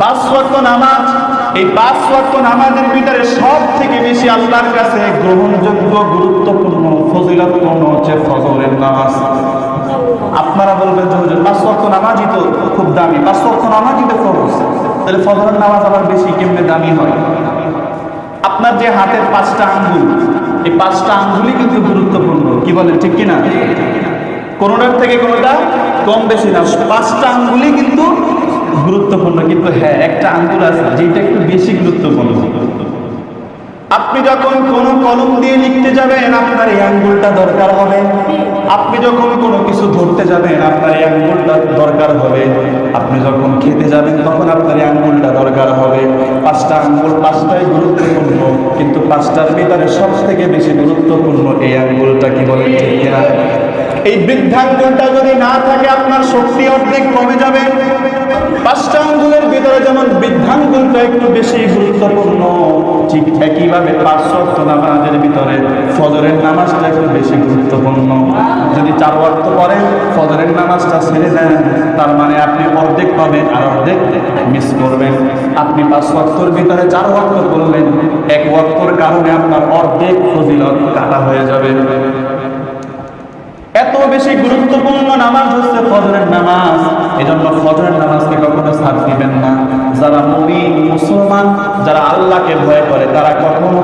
পাঁচ ওয়াক্ত নামাজ, এই পাঁচ ওয়াক্ত নামাজের ভিতরে সব থেকে বেশি আল্লাহর কাছে গ্রহণযোগ্য, গুরুত্বপূর্ণ হচ্ছে নামাজ। আপনারা বলবেন পাঁচ ওয়াক্ত নামাজই তো খুব দামি। পাঁচ ওয়াক্ত নামাজই তো ফরজ। তাহলে নামাজ আবার বেশি কেমনে দামি হয়? আপনার যে হাতের পাঁচটা আঙ্গুল, এই পাঁচটা আঙ্গুলই কিন্তু গুরুত্বপূর্ণ। কি বলেন, ঠিক কিনা? কোনোটার থেকে কোনোটা কম বেশি না। পাঁচটা আঙ্গুলই কিন্তু গুরুত্বপূর্ণ, কিন্তু হ্যাঁ একটা আঙ্গুল আছে, যেটা একটু বেশি গুরুত্বপূর্ণ। আপনি যখন কোনো কলম দিয়ে লিখতে যাবেন, আপনার এই আঙ্গুলটা দরকার হবে। আপনি যখন কোনো কিছু ধরতে যাবেন, আপনার এই আঙ্গুলটা দরকার হবে। আপনি যখন খেতে যাবেন, তখন আপনার এই আঙ্গুলটা দরকার হবে। পাঁচটা আঙ্গুল, পাঁচটাই গুরুত্বপূর্ণ, কিন্তু পাঁচটার ভিতরে সব থেকে বেশি গুরুত্বপূর্ণ এই আঙ্গুলটা কি বলে ঠিক কিনা? এই বৃদ্ধাঙ্গুলটা যদি না থাকে, আপনার শক্তি অর্ধেক কমে যাবে। পাঁচটা আঙ্গুলের ভিতরে যেমন বৃদ্ধাঙ্গুলটা একটু বেশি গুরুত্বপূর্ণ, ঠিক একইভাবে পাঁচ ওয়াক্ত নামাজের ভিতরে ফজরের নামাজটা একটু বেশি গুরুত্বপূর্ণ। যদি চার অর্থ পড়েন ফজরের নামাজটা ছেড়ে দেন, তার মানে আপনি অর্ধেক পাবেন আর অর্ধেক মিস করবেন। আপনি পাঁচ ওয়াক্তর ভিতরে চার অর্থ করলেন, এক অর্থর কারণে আপনার অর্ধেক ফজিলত কাটা হয়ে যাবে। বেশি গুরুত্বপূর্ণ নামাজ হচ্ছে ফজরের নামাজ। এজন্য ফজরের নামাজকে কখনো ছাড় দিবেন না। যারা মুমিন, মুসলমান, যারা আল্লাহকে ভয় করে, তারা কখনো